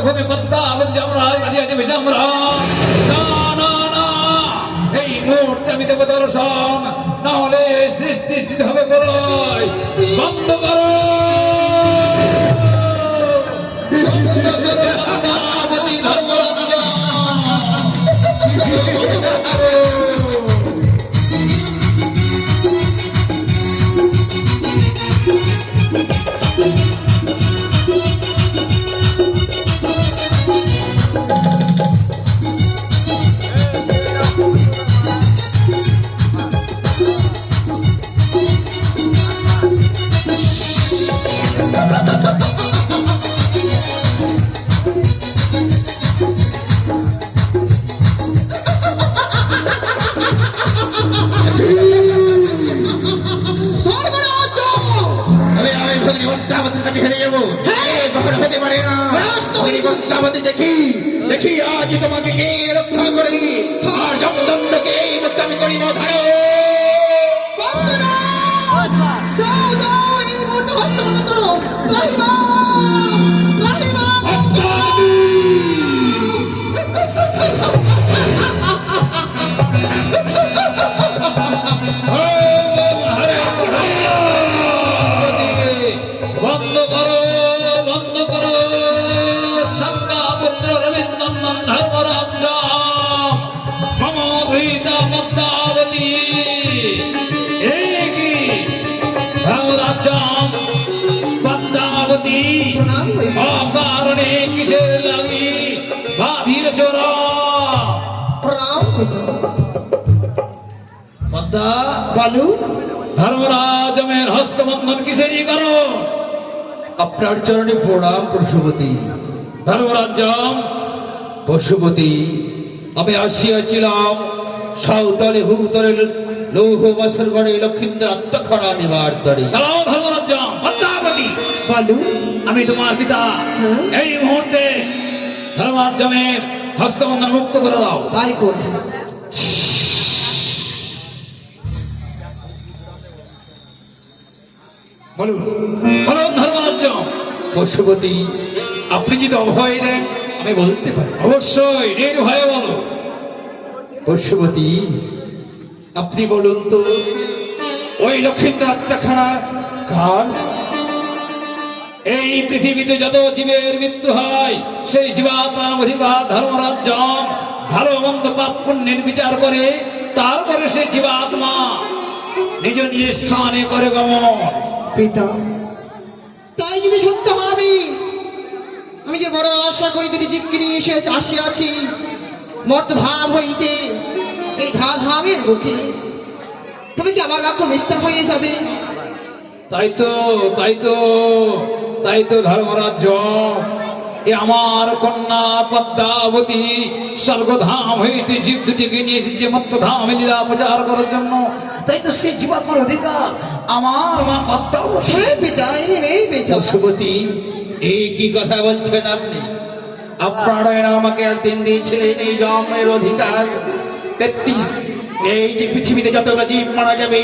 মত্ত ভূমি পদ্মাবতী আমরা আজ আছে আমরা। না না না, এই মুহূর্তে আমি দেব দর্শন না হলে সৃষ্টি স্থিতি হবে বলয় বন্ধ করো। পদ্মাবতীর কাছে হেরে যাব। হ্যাঁ। কখনো হতে পারে না। পদ্মাবতী দেখি দেখি আজ তোমাকে কে রক্ষা করি। আর জমদণ্ডকে আমি করি না ধারে। যাও যাও এই মুহূর্তে করো। অকারণে কিসের লাগি বাধির চোরা বলো ধর্মরাজ মের হস্তবন্ধন কিসেরই করো আপনার চরণে প্রণাম পশুপতি ধর্মরাজ্যম পশুপতি আমি আসিয়াছিলাম সাউতলে হুতলে লৌহ বাসর গড়ে লক্ষিন্দ্র আত্মখরা নিবার তরে। আমি তোমার পিতা। এই মুহূর্তে ধর্মাধ্যমের হস্তবন্ধন মুক্ত করে দাও। তাই করবে বলুন বলুন ধর্মরাজ্য পশুপতি আপনি যদি অভয় দেন আমি বলতে পারি। অবশ্যই নির্ভয়ে বলো। পশুপতি আপনি বলুন তো ওই লক্ষিন্দ্র আত্মখানা কার? এই পৃথিবীতে যত জীবের মৃত্যু হয় সেই জীবাত্মার অধিকার ধর্মরাজ্য ভালো মন্দ পাপ পুণ্যের বিচার করে তারপরে সে জীবাত্মা নিজ নিজ স্থানে করে গমন। পিতা তাই যদি সত্য হবে আমি যে বড় আশা করি দুটি জীবকে নিয়ে এসে আসিয়াছি মর্ত ধাম হইতে এই ধা ধামের মুখে। তুমি কি আমার বাক্য মিথ্যা হয়ে যাবে? তাই তো তাই তো তাই তো ধর্মরাজ্য। এ আমার কন্যা পদ্মাবতী স্বর্গধাম হইতে জীব দুটিকে নিয়ে এসেছে মত্ত ধামে লীলা প্রচার করার জন্য। তাই তো সে জীবাত্মার অধিকার আমার মা পদ্মাবতী। এই নেই পশুপতি এই কি কথা বলছেন আপনি। আপনারা আমাকে একদিন দিয়েছিলেন এই জন্মের অধিকার। তেত্রিশ। এই যে পৃথিবীতে যতগুলো জীব মারা যাবে,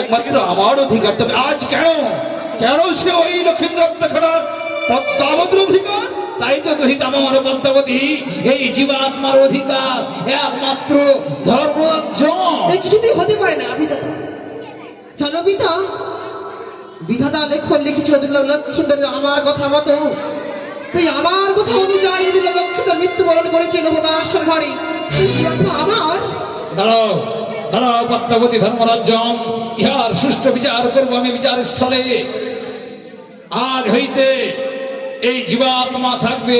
একমাত্র আমার অধিকার। তবে আজ কেন? কেন সে ওই লক্ষিন্দ্র আত্মখানা পদ্মাবতীর অধিকার? তাই তো কহিত আমার পদ্মাবতী, এই জীবাত্মার অধিকার একমাত্র এই কিছুতেই হতে পারে না পিতা জানো পিতা বিধাতা লেখন লিখেছিল দিল লক্ষ্মীদের আমার কথা মতো। তাই আমার কথা অনুযায়ী দিল লক্ষ্মীদের মৃত্যুবরণ করেছিল ভোগাশ্বর ঘরে এই আমার দাঁড়াও দাঁড়াও পদ্মাবতী ধর্মরাজ্য ইহার সুষ্ঠু বিচার করব আমি বিচার স্থলে। আজ হইতে এই জীবাত্মা থাকবে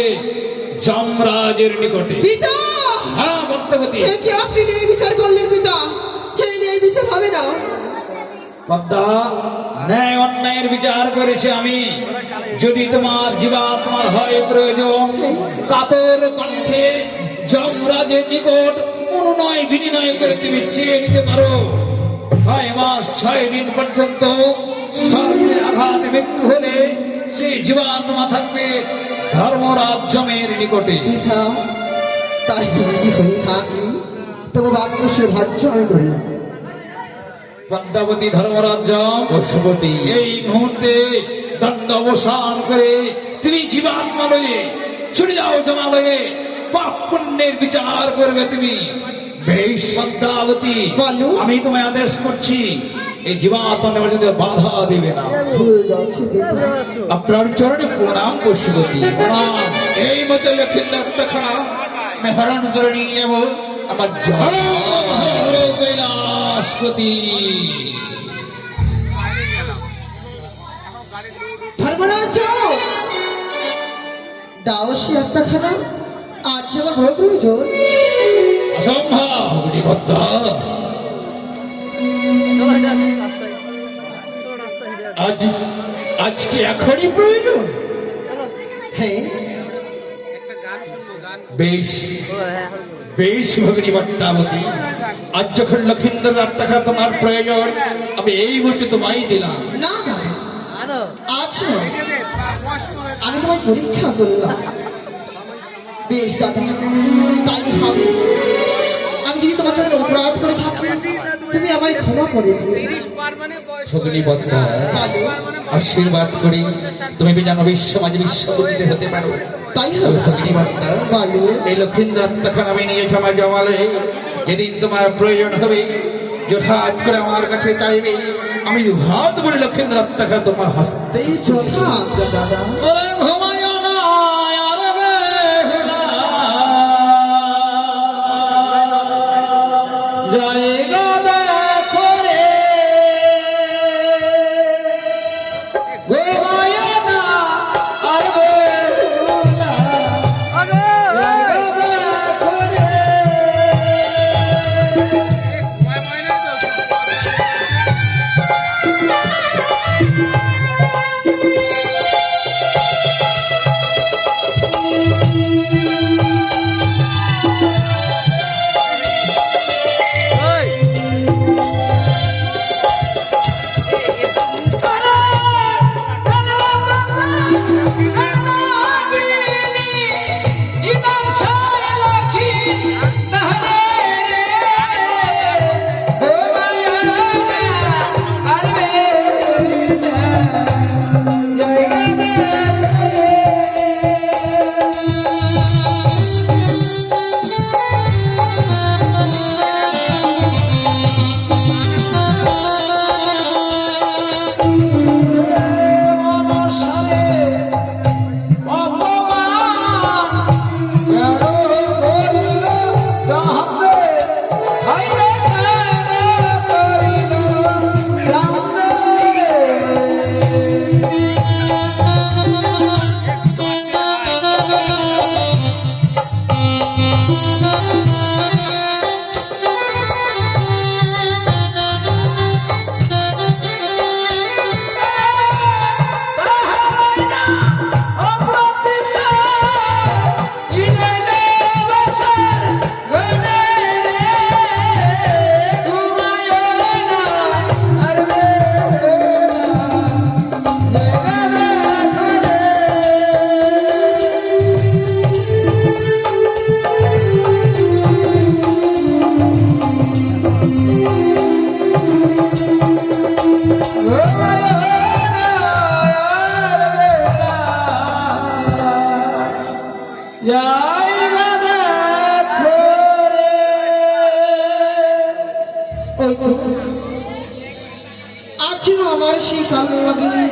যমরাজের নিকটে। পিতা! হ্যাঁ পদ্মাবতী কি আপনি নেই বিচার করলেন পিতা? হে নেই বিচার হবে না। ন্যায় অন্যায়ের বিচার করেছে আমি। যদি তোমার জীবাত্মার হয় প্রয়োজন কাতর কণ্ঠে যমরাজের নিকট অনুনয় বিনিময় করে তুমি চেয়ে নিতে পারো। ছয় মাস, ছয় দিন পর্যন্ত সর্বে আঘাত মৃত্যু হলে সেই জীবাত্মা থাকবে ধর্মরাজ জমের নিকটে। তাই যদি হয়ে থাকি? তবে বাক্য সে ভাজ্য আমি করি না। পদ্মাবতী ধর্মরাজ পশুপতি এই মুহূর্তে দণ্ড অবসান করে তুমি জীবাত্মা লয়ে ছুটে যাও জমালয়ে। পাপ পুণ্যের বিচার করবে তুমি। বেশ পদ্মাবতী বলো। আমি তোমায় আদেশ করছি এই জীবাত্মা জন্য বাধা দেবে না। আপনার চরণে প্রণাম পশুপতি। প্রণাম। এই মতো লক্ষ্মীর খানা মেহরান করে নিয়ে যাব আমার জয়। হরে ধর্মরাজ! দাও সে একটা আজ আমার প্রয়োজন অসম্ভব পদ্মা আজ আজকে এখনই প্রয়োজন। হ্যাঁ বেশ বেশ ভগিনী পদ্মাবতী আজ যখন লক্ষিন্দর রাত্তাখা তোমার প্রয়োজন আমি এই মুহূর্তে তোমায় দিলাম। না আজ আমি তোমার পরীক্ষা করলাম। বেশ দাদা তাই হবে যদি তোমার জন্য অপরাধ করে থাকি তুমি আমায় ক্ষমা করে দিও। ভগিনী পদ্মা ভালো আশীর্বাদ করি। তুমি বিশ্ব মাঝে হতে পারো। তাই এই লক্ষিন্দর রাত্তাখান আমি নিয়েছি আমার জমালে। যেদিন তোমার প্রয়োজন হবে যথাৎ করে আমার কাছে চাইবে। আমি হাত বলে লক্ষিন্দর রাত্তাখান তোমার হাসতেই যথা দাদা। যায়